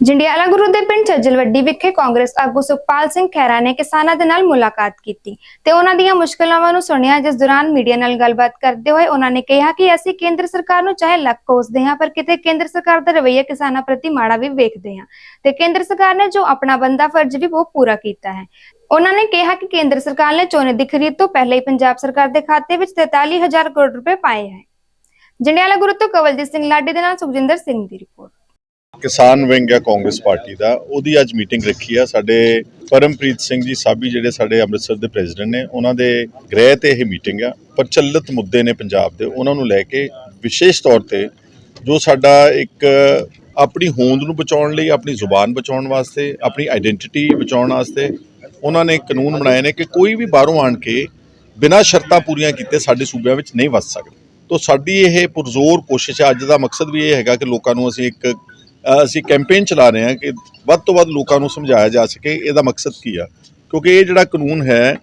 ਜੰਡਿਆਲਾ ਗੁਰੂ ਦੇ ਪਿੰਡ ਛੱਜਲਵੱਡੀ ਵਿਖੇ ਕਾਂਗਰਸ ਆਗੂ ਸੁਖਪਾਲ ਸਿੰਘ ਖਹਿਰਾ ਨੇ ਕਿਸਾਨਾਂ ਦੇ ਨਾਲ ਮੁਲਾਕਾਤ ਕੀਤੀ ਤੇ ਉਹਨਾਂ ਦੀਆਂ ਮੁਸ਼ਕਲਾਂ ਨੂੰ ਸੁਣਿਆ, ਜਿਸ ਦੌਰਾਨ ਮੀਡੀਆ ਨਾਲ ਗੱਲਬਾਤ ਕਰਦੇ ਹੋਏ ਉਹਨਾਂ ਨੇ ਕਿਹਾ ਕਿ ਅਸੀਂ ਕੇਂਦਰ ਸਰਕਾਰ ਨੂੰ ਚਾਹੇ ਲੱਕ ਕੋਸਦੇ ਹਾਂ, ਪਰ ਕਿਤੇ ਕੇਂਦਰ ਸਰਕਾਰ ਦਾ ਰਵੱਈਆ ਕਿਸਾਨਾਂ ਪ੍ਰਤੀ ਮਾੜਾ ਵੀ ਵੇਖਦੇ ਹਾਂ। ਤੇ ਕੇਂਦਰ ਸਰਕਾਰ ਨੇ ਜੋ ਆਪਣਾ ਬੰਦਾ ਫਰਜ਼ ਵੀ ਉਹ ਪੂਰਾ ਕੀਤਾ ਹੈ। ਉਹਨਾਂ ਨੇ ਕਿਹਾ ਕਿ ਕੇਂਦਰ ਸਰਕਾਰ ਨੇ ਝੋਨੇ ਦੀ ਖਰੀਦ ਤੋਂ ਪਹਿਲਾਂ ਹੀ ਪੰਜਾਬ ਸਰਕਾਰ ਦੇ ਖਾਤੇ ਵਿੱਚ 43000 ਕਰੋੜ ਰੁਪਏ ਪਾਏ ਹੈ। ਜੰਡਿਆਲਾ ਗੁਰੂ ਤੋਂ ਕਵਲਜੀਤ ਸਿੰਘ ਲਾਡੀ ਦੇ ਨਾਲ ਸੁਖਜਿੰਦਰ ਸਿੰਘ ਦੀ ਰਿਪੋਰਟ। ਕਿਸਾਨ ਵਿੰਗ ਹੈ ਕਾਂਗਰਸ ਪਾਰਟੀ ਦਾ, ਉਹਦੀ ਅੱਜ ਮੀਟਿੰਗ ਰੱਖੀ ਆ ਸਾਡੇ ਪਰਮਪ੍ਰੀਤ ਸਿੰਘ ਜੀ ਸਾਬੀ ਜਿਹੜੇ ਸਾਡੇ ਅੰਮ੍ਰਿਤਸਰ ਦੇ ਪ੍ਰੈਜ਼ੀਡੈਂਟ ਨੇ, ਉਹਨਾਂ ਦੇ ਗ੍ਰਹਿ ਤੇ ਇਹ ਮੀਟਿੰਗ ਆ, ਪ੍ਰਚਲਿਤ ਮੁੱਦੇ ਨੇ ਪੰਜਾਬ ਦੇ, ਉਹਨਾਂ ਨੂੰ ਲੈ ਕੇ ਵਿਸ਼ੇਸ਼ ਤੌਰ ਤੇ ਜੋ ਸਾਡਾ ਇੱਕ ਆਪਣੀ ਹੋਂਦ ਨੂੰ ਬਚਾਉਣ ਲਈ, ਆਪਣੀ ਜ਼ੁਬਾਨ ਬਚਾਉਣ ਵਾਸਤੇ, ਆਪਣੀ ਆਇਡੈਂਟੀਟੀ ਬਚਾਉਣ ਵਾਸਤੇ ਉਹਨਾਂ ਨੇ ਕਾਨੂੰਨ ਬਣਾਏ ਨੇ ਕਿ ਕੋਈ ਵੀ ਬਾਹਰੋਂ ਆਣ ਕੇ ਬਿਨਾਂ ਸ਼ਰਤਾਂ ਪੂਰੀਆਂ ਕੀਤੇ ਸਾਡੇ ਸੂਬਿਆਂ ਵਿੱਚ ਨਹੀਂ ਵੱਸ ਸਕਦਾ। ਤੋਂ ਸਾਡੀ ਇਹ ਪੁਰਜ਼ੋਰ ਕੋਸ਼ਿਸ਼ ਹੈ ਅੱਜ ਦਾ ਮਕਸਦ ਵੀ ਇਹ ਹੈਗਾ ਕਿ ਲੋਕਾਂ ਨੂੰ ਅਸੀਂ ਇੱਕ ਅਸੀਂ ਕੈਂਪੇਨ ਚਲਾ ਰਹੇ ਹਾਂ ਕਿ ਵੱਧ ਤੋਂ ਵੱਧ ਲੋਕਾਂ ਨੂੰ ਸਮਝਾਇਆ ਜਾ ਸਕੇ, ਇਹਦਾ ਮਕਸਦ ਕੀ ਆ? ਕਿਉਂਕਿ ਇਹ ਜਿਹੜਾ ਕਾਨੂੰਨ ਹੈ,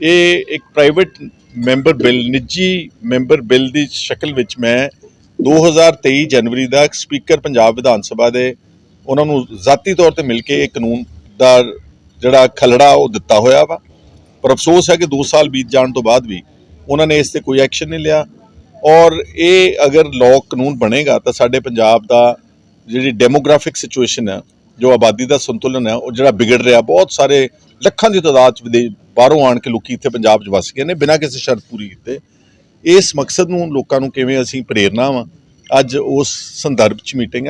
ਇਹ ਇੱਕ ਪ੍ਰਾਈਵੇਟ ਮੈਂਬਰ ਬਿੱਲ ਨਿੱਜੀ ਮੈਂਬਰ ਬਿੱਲ ਦੀ ਸ਼ਕਲ ਵਿੱਚ ਮੈਂ 2023 ਜਨਵਰੀ ਦਾ ਸਪੀਕਰ ਪੰਜਾਬ ਵਿਧਾਨ ਸਭਾ ਦੇ ਉਹਨਾਂ ਨੂੰ ਜ਼ਾਤੀ ਤੌਰ ਤੇ ਮਿਲ ਕੇ ਇਹ ਕਾਨੂੰਨ ਦਾ ਜਿਹੜਾ ਖਲੜਾ ਉਹ ਦਿੱਤਾ ਹੋਇਆ ਵਾ। ਪਰ ਅਫਸੋਸ ਹੈ ਕਿ 2 ਸਾਲ ਬੀਤ ਜਾਣ ਤੋਂ ਬਾਅਦ ਵੀ ਉਹਨਾਂ ਨੇ ਇਸ ਤੇ ਕੋਈ ਐਕਸ਼ਨ ਨਹੀਂ ਲਿਆ। ਔਰ ਇਹ ਅਗਰ ਲਾਅ ਕਾਨੂੰਨ ਬਣੇਗਾ ਤਾਂ ਸਾਡੇ ਪੰਜਾਬ ਦਾ ਜਿਹੜੀ ਡੈਮੋਗ੍ਰਾਫਿਕ ਸਿਚੁਏਸ਼ਨ ਹੈ, ਜੋ ਆਬਾਦੀ ਦਾ ਸੰਤੁਲਨ ਹੈ, ਉਹ ਜਿਹੜਾ ਵਿਗੜ ਰਿਹਾ, ਬਹੁਤ ਸਾਰੇ ਲੱਖਾਂ ਦੀ ਤਾਦਾਦ ਚ ਵਿਦੇ ਬਾਹਰੋਂ ਆਣ ਕੇ ਲੋਕੀ ਇੱਥੇ ਪੰਜਾਬ 'ਚ ਵਸ ਗਏ ਨੇ, ਬਿਨਾਂ ਕਿਸੇ ਸ਼ਰਤ ਪੂਰੀ ਕੀਤੇ। ਇਸ ਮਕਸਦ ਨੂੰ ਲੋਕਾਂ ਨੂੰ ਕਿਵੇਂ ਅਸੀਂ ਪ੍ਰੇਰਨਾ ਵਾ? ਅੱਜ ਉਸ ਸੰਦਰਭ 'ਚ ਮੀਟਿੰਗ ਆ